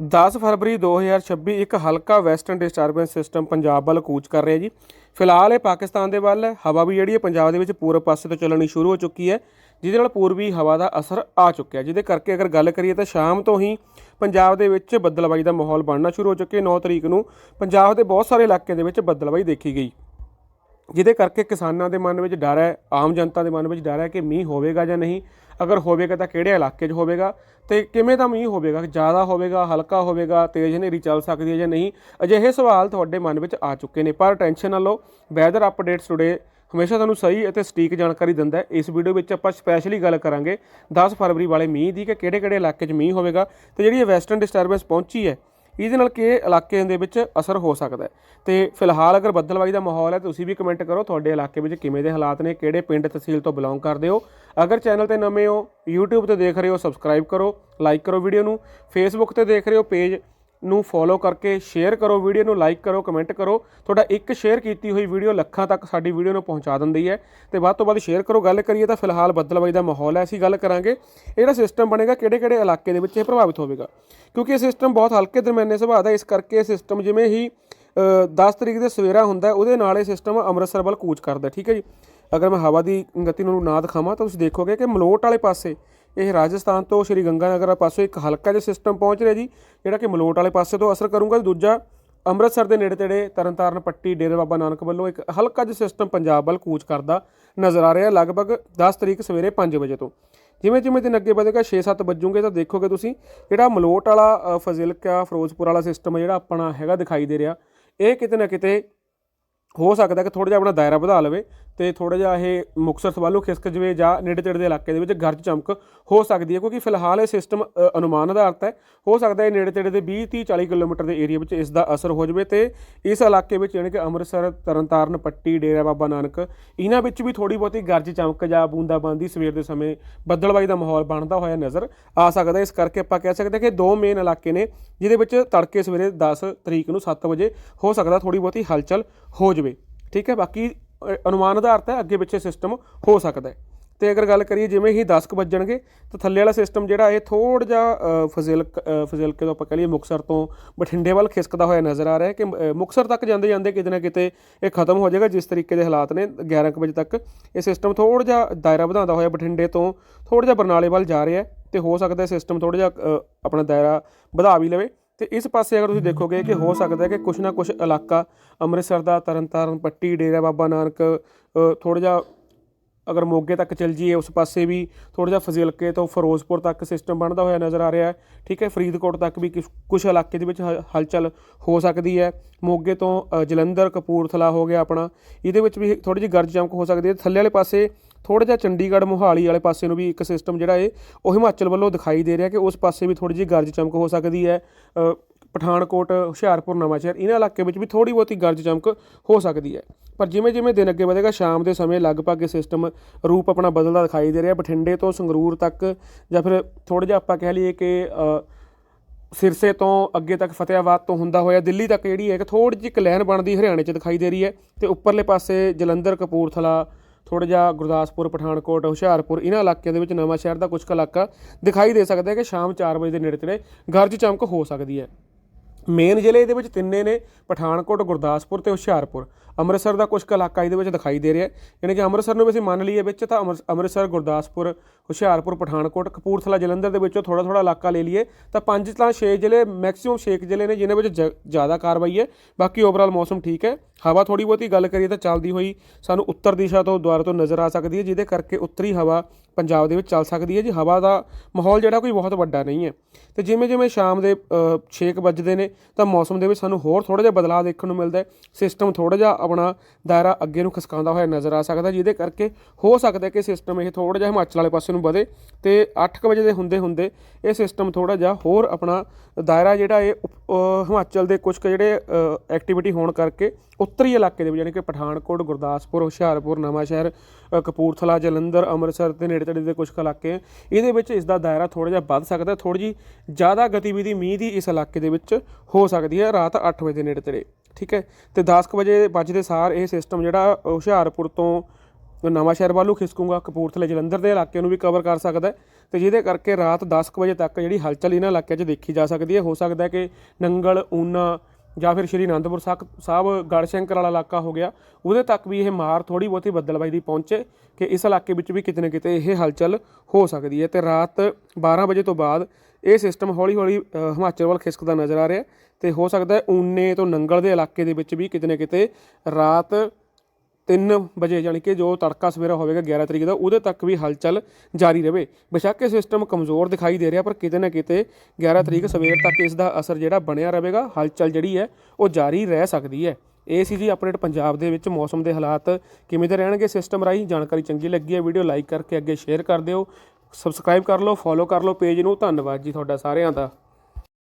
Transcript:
10 ਫਰਵਰੀ 2026 ਇੱਕ ਹਲਕਾ western disturbance system Punjab ਵੱਲ ਕੂਚ ਕਰ ਰਿਹਾ ਜੀ। ਫਿਲਹਾਲ ਇਹ ਪਾਕਿਸਤਾਨ ਦੇ ਵੱਲ ਹੈ। ਹਵਾ ਵੀ ਜਿਹੜੀ ਹੈ ਪੰਜਾਬ ਦੇ ਵਿੱਚ ਪੂਰਬ ਪਾਸੇ ਤੋਂ ਚੱਲਣੀ ਸ਼ੁਰੂ ਹੋ ਚੁੱਕੀ ਹੈ, ਜਿਹਦੇ ਨਾਲ ਪੂਰਬੀ ਹਵਾ ਦਾ ਅਸਰ ਆ ਚੁੱਕਿਆ ਜਿਹਦੇ ਕਰਕੇ ਅਗਰ ਗੱਲ ਕਰੀਏ ਤਾਂ ਸ਼ਾਮ ਤੋਂ ਹੀ ਪੰਜਾਬ ਦੇ ਵਿੱਚ ਬੱਦਲਬਾਈ ਦਾ ਮਾਹੌਲ ਬਣਨਾ ਸ਼ੁਰੂ ਹੋ ਚੁੱਕਿਆ 9 ਤਰੀਕ ਨੂੰ ਪੰਜਾਬ ਦੇ ਬਹੁਤ ਸਾਰੇ ਇਲਾਕਿਆਂ ਦੇ ਵਿੱਚ ਬੱਦਲਬਾਈ ਦੇਖੀ ਗਈ। ਜਿਹਦੇ ਕਰਕੇ ਕਿਸਾਨਾਂ ਦੇ ਮਨ ਵਿੱਚ ਡਰ ਹੈ, ਆਮ ਜਨਤਾ ਦੇ ਮਨ ਵਿੱਚ ਡਰ ਹੈ ਕਿ ਮੀਂਹ ਹੋਵੇਗਾ ਜਾਂ ਨਹੀਂ। ਅਗਰ ਹੋਵੇਗਾ ਤਾਂ ਕਿਹੜੇ ਇਲਾਕੇ 'ਚ ਹੋਵੇਗਾ ਤੇ ਕਿਵੇਂ ਦਾ ਮੀਂਹ ਹੋਵੇਗਾ? ਜ਼ਿਆਦਾ ਹੋਵੇਗਾ, ਹਲਕਾ ਹੋਵੇਗਾ, ਤੇਜ਼ ਹਨੇਰੀ ਚੱਲ ਸਕਦੀ ਹੈ ਜਾਂ ਨਹੀਂ? ਅਜਿਹੇ ਸਵਾਲ ਤੁਹਾਡੇ ਮਨ ਵਿੱਚ ਆ ਚੁੱਕੇ ਨੇ, ਪਰ ਟੈਨਸ਼ਨ ਨਾ ਲਓ ਵੈਦਰ ਅਪਡੇਟਸ ਟੁਡੇ ਹਮੇਸ਼ਾ ਤੁਹਾਨੂੰ ਸਹੀ ਅਤੇ ਸਟੀਕ ਜਾਣਕਾਰੀ ਦਿੰਦਾ ਹੈ। ਇਸ ਵੀਡੀਓ ਵਿੱਚ ਆਪਾਂ ਸਪੈਸ਼ਲੀ ਗੱਲ ਕਰਾਂਗੇ 10 ਫਰਵਰੀ ਵਾਲੇ ਮੀਂਹ ਦੀ ਕਿ ਕਿਹੜੇ-ਕਿਹੜੇ ਇਲਾਕੇ 'ਚ ਮੀਂਹ ਹੋਵੇਗਾ ਤੇ ਜਿਹੜੀ ਵੈਸਟਰਨ ਡਿਸਟਰਬੈਂਸ ਪਹੁੰਚੀ ਹੈ ਇਹਦੇ ਨਾਲ ਕਿ ਇਲਾਕੇ ਦੇ ਵਿੱਚ ਅਸਰ ਹੋ ਸਕਦਾ ਹੈ। ਤੇ ਫਿਲਹਾਲ ਅਗਰ ਬੱਦਲਬਾਈ ਦਾ ਮਾਹੌਲ ਹੈ ਤੁਸੀਂ ਵੀ ਕਮੈਂਟ ਕਰੋ ਤੁਹਾਡੇ ਇਲਾਕੇ ਵਿੱਚ ਕਿਵੇਂ ਦੇ ਹਾਲਾਤ ਨੇ, ਕਿਹੜੇ ਪਿੰਡ ਤਹਿਸੀਲ ਤੋਂ ਬਿਲੋਂਗ ਕਰਦੇ ਹੋ। ਅਗਰ ਚੈਨਲ ਤੇ ਨਵੇਂ ਹੋ, YouTube ਤੇ ਦੇਖ ਰਹੇ ਹੋ ਸਬਸਕ੍ਰਾਈਬ ਕਰੋ ਲਾਈਕ ਕਰੋ ਵੀਡੀਓ ਨੂੰ, Facebook ਤੇ ਦੇਖ ਰਹੇ ਹੋ ਪੇਜ ਨੂੰ ਫੋਲੋ ਕਰਕੇ ਸ਼ੇਅਰ ਕਰੋ ਵੀਡੀਓ ਨੂੰ ਲਾਈਕ ਕਰੋ ਕਮੈਂਟ ਕਰੋ। ਤੁਹਾਡਾ ਇੱਕ ਸ਼ੇਅਰ ਕੀਤੀ ਹੋਈ ਵੀਡੀਓ ਲੱਖਾਂ ਤੱਕ ਸਾਡੀ ਵੀਡੀਓ ਨੂੰ ਪਹੁੰਚਾ ਦਿੰਦੀ ਹੈ। ਤੇ ਵੱਧ ਤੋਂ ਵੱਧ ਸ਼ੇਅਰ ਕਰੋ। ਗੱਲ ਕਰੀਏ ਤਾਂ ਫਿਲਹਾਲ ਬੱਦਲਬਾਈ ਦਾ ਮਾਹੌਲ ਹੈ। ਅਸੀਂ ਗੱਲ ਕਰਾਂਗੇ ਇਹ ਜਿਹੜਾ ਸਿਸਟਮ ਬਣੇਗਾ ਕਿਹੜੇ ਕਿਹੜੇ ਇਲਾਕੇ ਦੇ ਵਿੱਚ ਇਹ ਪ੍ਰਭਾਵਿਤ ਹੋਵੇਗਾ। ਕਿਉਂਕਿ ਇਹ ਸਿਸਟਮ ਬਹੁਤ ਹਲਕੇ ਦਰਮਿਆਨੇ ਸੁਭਾਅ ਦਾ ਇਸ ਕਰਕੇ ਇਹ ਸਿਸਟਮ ਜਿਵੇਂ ਹੀ ਅ, 10 ਤਰੀਕ ਦੇ ਸਵੇਰਾ ਹੁੰਦਾ ਉਹਦੇ ਨਾਲ ਇਹ ਸਿਸਟਮ ਅੰਮ੍ਰਿਤਸਰ ਵੱਲ ਕੂਚ ਕਰਦਾ ਠੀਕ ਹੈ ਜੀ? ਅਗਰ ਮੈਂ ਹਵਾ ਦੀ ਗਤੀ ਨੂੰ ਨਾ ਦਿਖਾਵਾਂ ਤਾਂ ਤੁਸੀਂ ਦੇਖੋਗੇ ਕਿ ਮਲੋਟ ਵਾਲੇ ਪਾਸੇ ਇਹ ਰਾਜਸਥਾਨ ਤੋਂ ਸ਼੍ਰੀ ਗੰਗਾਨਗਰ ਪਾਸੋਂ ਇੱਕ ਹਲਕਾ ਜਿਹਾ ਸਿਸਟਮ ਪਹੁੰਚ ਰਿਹਾ ਜੀ ਜਿਹੜਾ ਕਿ ਮਲੋਟ ਵਾਲੇ ਪਾਸੇ ਤੋਂ ਅਸਰ ਕਰੂਗਾ ਦੂਜਾ ਅੰਮ੍ਰਿਤਸਰ ਦੇ ਨੇੜੇ ਤੇੜੇ ਤਰਨਤਾਰਨ ਪੱਟੀ ਡੇਰੇ ਬਾਬਾ ਨਾਨਕ ਵੱਲੋਂ ਇੱਕ ਹਲਕਾ ਜਿਹਾ ਸਿਸਟਮ ਪੰਜਾਬ ਵੱਲ ਕੂਚ ਕਰਦਾ ਨਜ਼ਰ ਆ ਰਿਹਾ ਲਗਭਗ 10 ਤਰੀਕ ਸਵੇਰੇ 5 ਵਜੇ ਤੋਂ। ਜਿਵੇਂ ਜਿਵੇਂ ਦਿਨ ਅੱਗੇ ਵਧੇਗਾ 6-7 ਵੱਜੂਗੇ ਤਾਂ ਦੇਖੋਗੇ ਤੁਸੀਂ ਜਿਹੜਾ ਮਲੋਟ ਵਾਲਾ ਅ, ਫਜ਼ਿਲਕਾ ਫਿਰੋਜ਼ਪੁਰ ਵਾਲਾ ਸਿਸਟਮ ਜਿਹੜਾ ਆਪਣਾ ਹੈਗਾ ਦਿਖਾਈ ਦੇ ਰਿਹਾ ਇਹ ਕਿਤੇ ਨਾ ਕਿਤੇ ਹੋ ਸਕਦਾ ਕਿ ਥੋੜਾ ਜਿਹਾ ਆਪਣਾ ਦਾਇਰਾ ਵਧਾ ਲਵੇ ਤੇ ਥੋੜਾ ਜਿਹਾ ਇਹ ਮੁਕਤਸਰ ਵੱਲੋਂ ਖਿਸਕ ਜਵੇ ਜਾਂ ਨੇੜੇ ਤੇੜੇ ਦੇ ਇਲਾਕੇ ਦੇ ਵਿੱਚ ਗਰਜ ਚਮਕ ਹੋ ਸਕਦੀ ਹੈ, ਕਿਉਂਕਿ ਫਿਲਹਾਲ ਇਹ ਸਿਸਟਮ ਅਨੁਮਾਨ ਆਧਾਰਿਤ ਹੈ। ਹੋ ਸਕਦਾ ਹੈ ਨੇੜੇ ਤੇੜੇ ਦੇ 20 30 40 ਕਿਲੋਮੀਟਰ ਦੇ ਏਰੀਆ ਵਿੱਚ ਇਸ ਦਾ ਅਸਰ ਹੋ ਜਵੇ ਤੇ ਇਸ ਇਲਾਕੇ ਵਿੱਚ ਯਾਨੀ ਕਿ ਅੰਮ੍ਰਿਤਸਰ, ਤਰਨਤਾਰਨ, ਪੱਟੀ, ਡੇਰਾ ਬਾਬਾ ਨਾਨਕ, ਇਹਨਾਂ ਵਿੱਚ ਵੀ ਥੋੜੀ ਬਹੁਤੀ ਗਰਜ ਚਮਕ ਜਾਂ ਬੂੰਦਾਬਾਂਦੀ ਸਵੇਰ ਦੇ ਸਮੇਂ ਬੱਦਲਬਾਈ ਦਾ ਮਾਹੌਲ ਬਣਦਾ ਹੋਇਆ ਨਜ਼ਰ ਆ ਸਕਦਾ ਇਸ ਕਰਕੇ ਆਪਾਂ ਕਹਿ ਸਕਦੇ ਹਾਂ ਕਿ ਦੋ ਮੇਨ ਇਲਾਕੇ ਨੇ, ਜਿਹਦੇ ਵਿੱਚ ਤੜਕੇ ਸਵੇਰੇ 10 ਤਰੀਕ ਨੂੰ 7 ਵਜੇ ਹੋ ਸਕਦਾ ਥੋੜੀ ਬਹੁਤੀ ਹਲਚਲ ਹੋ ਜਵੇ। ਠੀਕ ਹੈ ਬਾਕੀ ਅਨੁਮਾਨ ਆਧਾਰਿਤ ਹੈ ਅੱਗੇ ਪਿੱਛੇ ਸਿਸਟਮ ਹੋ ਸਕਦਾ ਹੈ। ਤੇ ਅਗਰ ਗੱਲ ਕਰੀਏ ਜਿਵੇਂ ਹੀ 10 ਕੁ ਵੱਜਣਗੇ ਤਾਂ ਥੱਲੇ ਵਾਲਾ ਸਿਸਟਮ ਜਿਹੜਾ ਇਹ ਥੋੜਾ ਜਿਹਾ ਅ, ਫਜ਼ਿਲ ਅ, ਫਜ਼ਿਲਕੇ ਤੋਂ ਆਪਾਂ ਕਹ ਲਈਏ ਮੁਕਸਰ ਤੋਂ ਬਠਿੰਡੇ ਵੱਲ ਖਿਸਕਦਾ ਹੋਇਆ ਨਜ਼ਰ ਆ ਰਿਹਾ ਹੈ ਕਿ ਅ, ਮੁਕਤਸਰ ਤੱਕ ਜਾਂਦੇ ਜਾਂਦੇ ਕਿਤੇ ਨਾ ਕਿਤੇ ਇਹ ਖਤਮ ਹੋ ਜਾਏਗਾ। ਜਿਸ ਤਰੀਕੇ ਦੇ ਹਾਲਾਤ ਨੇ 11 ਕੁ ਵਜੇ ਤੱਕ ਇਹ ਸਿਸਟਮ ਥੋੜਾ ਜਿਹਾ ਦਾਇਰਾ ਵਧਾਉਂਦਾ ਹੋਇਆ ਬਠਿੰਡੇ ਤੋਂ ਥੋੜਾ ਜਿਹਾ ਬਰਨਾਲੇ ਵੱਲ ਜਾ ਰਿਹਾ ਹੈ। ਤੇ ਹੋ ਸਕਦਾ ਸਿਸਟਮ ਥੋੜਾ ਜਿਹਾ ਆਪਣਾ ਦਾਇਰਾ ਵਧਾ ਵੀ ਲਵੇ। ਤੇ ਇਸ ਪਾਸੇ ਅਗਰ ਤੁਸੀਂ ਦੇਖੋਗੇ ਕਿ ਹੋ ਸਕਦਾ ਹੈ ਕਿ ਕੁਛ ਨਾ ਕੁਛ ਇਲਾਕਾ ਅੰਮ੍ਰਿਤਸਰ ਦਾ, ਤਰਨਤਾਰਨ, ਪੱਟੀ, ਡੇਰਾ ਬਾਬਾ ਨਾਨਕ ਥੋੜਾ ਜਿਹਾ ਅਗਰ ਮੋਗੇ ਤੱਕ ਚਲ ਜੀਏ ਉਸ ਪਾਸੇ ਵੀ ਥੋੜਾ ਜਿਹਾ ਫਜ਼ਿਲਕੇ ਤੋਂ ਫਿਰੋਜ਼ਪੁਰ ਤੱਕ ਸਿਸਟਮ ਬਣਦਾ ਹੋਇਆ ਨਜ਼ਰ ਆ ਰਿਹਾ ਹੈ। ਠੀਕ ਹੈ, ਫਰੀਦਕੋਟ ਤੱਕ ਵੀ ਕੁਝ ਇਲਾਕੇ ਦੇ ਵਿੱਚ ਹ- ਹਲਚਲ ਹੋ ਸਕਦੀ ਹੈ। ਮੋਗੇ ਤੋਂ ਜਲੰਧਰ, ਕਪੂਰਥਲਾ ਹੋ ਗਿਆ ਆਪਣਾ। ਇਹਦੇ ਵਿੱਚ ਵੀ ਥੋੜੀ ਜਿਹੀ ਗਰਜ ਚਮਕ ਹੋ ਸਕਦੀ ਹੈ। ਥੱਲੇ ਵਾਲੇ ਪਾਸੇ ਥੋੜਾ ਜਿਹਾ ਚੰਡੀਗੜ੍ਹ ਮੋਹਾਲੀ ਵਾਲੇ ਪਾਸੇ ਨੂੰ ਵੀ ਇੱਕ ਸਿਸਟਮ ਜਿਹੜਾ ਹੈ ਉਹ ਹਿਮਾਚਲ ਵੱਲੋਂ ਦਿਖਾਈ ਦੇ ਰਿਹਾ ਕਿ ਉਸ ਪਾਸੇ ਵੀ ਥੋੜੀ ਜਿਹੀ ਗਰਜ ਚਮਕ ਹੋ ਸਕਦੀ ਹੈ। ਪਠਾਨਕੋਟ, ਹੁਸ਼ਿਆਰਪੁਰ, ਨਵਾਂਸ਼ਹਿਰ, ਇਹਨਾਂ ਇਲਾਕੇ ਵਿੱਚ ਵੀ ਥੋੜੀ ਬਹੁਤੀ ਗਰਜ ਚਮਕ ਹੋ ਸਕਦੀ ਹੈ। ਪਰ ਜਿਵੇਂ ਜਿਵੇਂ ਦਿਨ ਅੱਗੇ ਵਧੇਗਾ, ਸ਼ਾਮ ਦੇ ਸਮੇਂ ਲਗਭਗ ਇਹ ਸਿਸਟਮ ਰੂਪ ਆਪਣਾ ਬਦਲਦਾ ਦਿਖਾਈ ਦੇ ਰਿਹਾ। ਬਠਿੰਡੇ ਤੋਂ ਸੰਗਰੂਰ ਤੱਕ ਜਾਂ ਫਿਰ ਥੋੜਾ ਜਿਹਾ ਆਪਾਂ ਕਹਿ ਲਈਏ ਕਿ ਸਿਰਸੇ ਤੋਂ ਅੱਗੇ ਤੱਕ ਫਤਿਆਬਾਦ ਤੋਂ ਹੁੰਦਾ ਹੋਇਆ, ਦਿੱਲੀ ਤੱਕ ਜਿਹੜੀ ਹੈ ਕਿ ਥੋੜੀ ਜਿਹੀ ਇੱਕ ਲਾਈਨ ਬਣਦੀ ਹਰਿਆਣੇ 'ਚ ਦਿਖਾਈ ਦੇ ਰਹੀ ਹੈ। ਤੇ ਉੱਪਰਲੇ ਪਾਸੇ ਜਲੰਧਰ, ਕਪੂਰਥਲਾ ਥੋੜਾ ਜਿਹਾ ਗੁਰਦਾਸਪੁਰ, ਪਠਾਨਕੋਟ, ਹੁਸ਼ਿਆਰਪੁਰ ਇਹਨਾਂ ਇਲਾਕਿਆਂ ਦੇ ਵਿੱਚ ਨਵਾਂ ਸ਼ਹਿਰ ਦਾ ਕੁਝ ਕੁ ਇਲਾਕਾ ਦਿਖਾਈ ਦੇ ਸਕਦਾ ਹੈ ਕਿ ਸ਼ਾਮ 4 ਵਜੇ ਦੇ ਨੇੜੇ ਤੇੜੇ ਗਰਜ ਚਮਕ ਹੋ ਸਕਦੀ ਹੈ। ਮੇਨ ਜ਼ਿਲ੍ਹੇ ਦੇ ਵਿੱਚ ਤਿੰਨੇ ਨੇ, ਪਠਾਨਕੋਟ, ਗੁਰਦਾਸਪੁਰ ਤੇ ਹੁਸ਼ਿਆਰਪੁਰ। ਅੰਮ੍ਰਿਤਸਰ ਦਾ ਕੁਝ ਕੁ ਇਲਾਕਾ ਇਹਦੇ ਵਿੱਚ ਦਿਖਾਈ ਦੇ ਰਿਹਾ ਹੈ। ਯਾਨੀ ਕਿ ਅੰਮ੍ਰਿਤਸਰ ਨੂੰ ਵੀ ਅਸੀਂ ਮੰਨ ਲਈਏ ਵਿੱਚ ਤਾਂ ਅੰਮ੍ਰਿ- ਅੰਮ੍ਰਿਤਸਰ, ਗੁਰਦਾਸਪੁਰ, ਹੁਸ਼ਿਆਰਪੁਰ, ਪਠਾਨਕੋਟ, ਕਪੂਰਥਲਾ, ਜਲੰਧਰ ਦੇ ਵਿੱਚੋਂ ਥੋੜਾ ਥੋੜਾ ਇਲਾਕਾ ਲੈ ਲਈਏ, ਤਾਂ ਪੰਜ ਤਾਂ 6 ਜ਼ਿਲ੍ਹੇ ਮੈਕਸਿਮਮ 6 ਜ਼ਿਲ੍ਹੇ ਨੇ ਜਿਨ੍ਹਾਂ ਵਿੱਚ ਜ- ਜ਼ਿਆਦਾ ਕਾਰਵਾਈ ਹੈ। ਬਾਕੀ ਓਵਰਆਲ ਮੌਸਮ ਠੀਕ ਹੈ। ਹਵਾ ਥੋੜੀ ਬਹੁਤੀ ਗੱਲ ਕਰੀਏ ਤਾਂ ਚੱਲਦੀ ਹੋਈ ਸਾਨੂੰ ਉੱਤਰ ਦਿਸ਼ਾ ਤੋਂ, ਦੁਆਰਾ ਤੋਂ ਨਜ਼ਰ ਆ ਸਕਦੀ ਹੈ, ਜਿਹਦੇ ਕਰਕੇ ਉੱਤਰੀ ਹਵਾ ਪੰਜਾਬ ਦੇ ਵਿੱਚ ਚੱਲ ਸਕਦੀ ਹੈ। ਜੀ, ਹਵਾ ਦਾ ਮਾਹੌਲ ਜਿਹੜਾ ਕੋਈ ਬਹੁਤ ਵੱਡਾ ਨਹੀਂ ਹੈ। ਤੇ ਜਿਵੇਂ ਜਿਵੇਂ ਸ਼ਾਮ ਦੇ 6 ਵੱਜਦੇ ਨੇ ਤਾਂ ਮੌਸਮ ਦੇ ਵਿੱਚ ਸਾਨੂੰ ਹੋਰ ਥੋੜਾ ਜਿਹਾ ਬਦਲਾਅ ਦੇਖਣ ਨੂੰ ਮਿਲਦਾ ਹੈ। ਸਿਸਟਮ ਥੋੜਾ ਜਿਹਾ ਆਪਣਾ ਦਾਇਰਾ ਅੱਗੇ ਨੂੰ ਖਿਸਕਾਉਂਦਾ ਹੋਇਆ ਨਜ਼ਰ ਆ ਸਕਦਾ ਜਿਹਦੇ ਕਰਕੇ ਹੋ ਸਕਦਾ ਕਿ ਸਿਸਟਮ ਇਹ ਥੋੜਾ ਜਿਹਾ ਹਿਮਾਚਲ ਵਾਲੇ ਪਾਸੇ ਨੂੰ ਵਧੇ ਤੇ 8 ਵਜੇ ਦੇ ਹੁੰਦੇ ਹੁੰਦੇ ਇਹ ਸਿਸਟਮ ਥੋੜਾ ਜਿਹਾ ਹੋਰ ਆਪਣਾ ਦਾਇਰਾ ਜਿਹੜਾ ਇਹ ਉਪ- ਹਿਮਾਚਲ ਦੇ ਕੁਝ ਕੁ ਜਿਹੜੇ ਐਕਟੀਵਿਟੀ ਹੋਣ ਕਰਕੇ ਉੱਤਰੀ ਇਲਾਕੇ ਦੇ ਵਿੱਚ ਯਾਨੀ ਕਿ ਪਠਾਨਕੋਟ, ਗੁਰਦਾਸਪੁਰ, ਹੁਸ਼ਿਆਰਪੁਰ, ਨਵਾਂਸ਼ਹਿਰ ਕਪੂਰਥਲਾ, ਜਲੰਧਰ, ਅੰਮ੍ਰਿਤਸਰ ਤੇ ਨੇੜੇ ਤੇੜੇ ਦੇ ਕੁਝ ਕੁ ਇਲਾਕੇ ਇਹਦੇ ਵਿੱਚ ਇਸ ਦਾ ਦਾਇਰਾ ਥੋੜਾ ਜਿਹਾ ਵੱਧ ਸਕਦਾ ਥੋੜੀ ਜੀ ਜ਼ਿਆਦਾ ਗਤੀਵਿਧੀ ਮੀਂਹ ਦੀ ਇਸ ਇਲਾਕੇ ਦੇ ਵਿੱਚ ਹੋ ਸਕਦੀ ਹੈ ਰਾਤ 8 ਵਜੇ ਦੇ ਨੇੜੇ ਤੇੜੇ, ਠੀਕ ਹੈ? ਤੇ 10 ਕੁ ਵਜੇ ਵੱਜਦੇ ਸਾਰ ਇਹ ਸਿਸਟਮ ਜਿਹੜਾ ਹੁਸ਼ਿਆਰਪੁਰ ਤੋਂ ਨਵਾਂ ਸ਼ਹਿਰ ਵੱਲੋਂ ਖਿਸਕੂਗਾ, ਕਪੂਰਥਲੇ, ਜਲੰਧਰ ਦੇ ਇਲਾਕੇ ਨੂੰ ਵੀ ਕਵਰ ਕਰ ਸਕਦਾ ਹੈ ਤੇ ਜਿਹਦੇ ਕਰਕੇ ਰਾਤ 10 ਕੁ ਵਜੇ ਤੱਕ ਜਿਹੜੀ ਹਲਚਲ ਇਹਨਾਂ ਇਲਾਕੇ 'ਚ ਦੇਖੀ ਜਾ ਸਕਦੀ ਹੈ। ਹੋ ਸਕਦਾ ਹੈ ਕਿ ਨੰਗਲ, ਊਨਾ ਜਾਂ ਫਿਰ ਸ਼੍ਰੀ ਅਨੰਦਪੁਰ ਸਾਕ- ਸਾਹਿਬ, ਗੜਸ਼ੰਕਰ ਵਾਲਾ ਇਲਾਕਾ ਹੋ ਗਿਆ, ਉਹਦੇ ਤੱਕ ਵੀ ਇਹ ਮਾਰ ਥੋੜੀ ਬਹੁਤੀ ਬੱਦਲਬਾਈ ਦੀ ਪਹੁੰਚੇ ਕਿ ਇਸ ਇਲਾਕੇ ਵਿੱਚ ਵੀ ਕਿਤੇ ਨਾ ਕਿਤੇ ਇਹ ਹਲਚਲ ਹੋ ਸਕਦੀ ਹੈ। ਤੇ ਰਾਤ 12 ਵਜੇ ਤੋਂ ਬਾਅਦ ਇਹ ਸਿਸਟਮ ਹੌਲੀ ਹੌਲੀ ਹਿਮਾਚਲ ਵੱਲ ਖਿਸਕਦਾ ਨਜ਼ਰ ਆ ਰਿਹਾ ਤੇ ਹੋ ਸਕਦਾ ਹੈ ਊਨੇ ਤੋਂ ਨੰਗਲ ਦੇ ਇਲਾਕੇ ਦੇ ਵਿੱਚ ਵੀ ਕਿਤੇ ਨਾ ਕਿਤੇ ਰਾਤ 3 ਵਜੇ ਯਾਨੀ ਕਿ ਜੋ ਤੜਕਾ ਸਵੇਰਾ ਹੋਵੇਗਾ 11 ਤਰੀਕ ਦਾ, ਉਹਦੇ ਤੱਕ ਵੀ ਹਲਚਲ ਜਾਰੀ ਰਹੇ ਬੇਸ਼ੱਕ ਇਹ ਸਿਸਟਮ ਕਮਜ਼ੋਰ ਦਿਖਾਈ ਦੇ ਰਿਹਾ, ਪਰ ਕਿਤੇ ਨਾ ਕਿਤੇ 11 ਤਰੀਕ ਸਵੇਰ ਤੱਕ ਇਸ ਦਾ ਅਸਰ ਜਿਹੜਾ ਬਣਿਆ ਰਹੇਗਾ ਹਲਚਲ ਜਿਹੜੀ ਹੈ, ਉਹ ਜਾਰੀ ਰਹਿ ਸਕਦੀ ਹੈ। ਇਹ ਸੀ ਜੀ ਅਪਡੇਟ ਪੰਜਾਬ ਦੇ ਵਿੱਚ ਮੌਸਮ ਦੇ ਹਾਲਾਤ ਕਿਵੇਂ ਦੇ ਰਹਿਣਗੇ ਸਿਸਟਮ ਰਾਹੀਂ। ਜਾਣਕਾਰੀ ਚੰਗੀ ਲੱਗੀ ਹੈ, ਵੀਡੀਓ ਲਾਈਕ ਕਰਕੇ ਅੱਗੇ ਸ਼ੇਅਰ ਕਰ ਦਿਓ। ਸਬਸਕ੍ਰਾਈਬ ਕਰ ਲਓ ਫੋਲੋ ਕਰ ਲਓ ਪੇਜ ਨੂੰ। ਧੰਨਵਾਦ ਜੀ ਤੁਹਾਡਾ ਸਾਰਿਆਂ ਦਾ।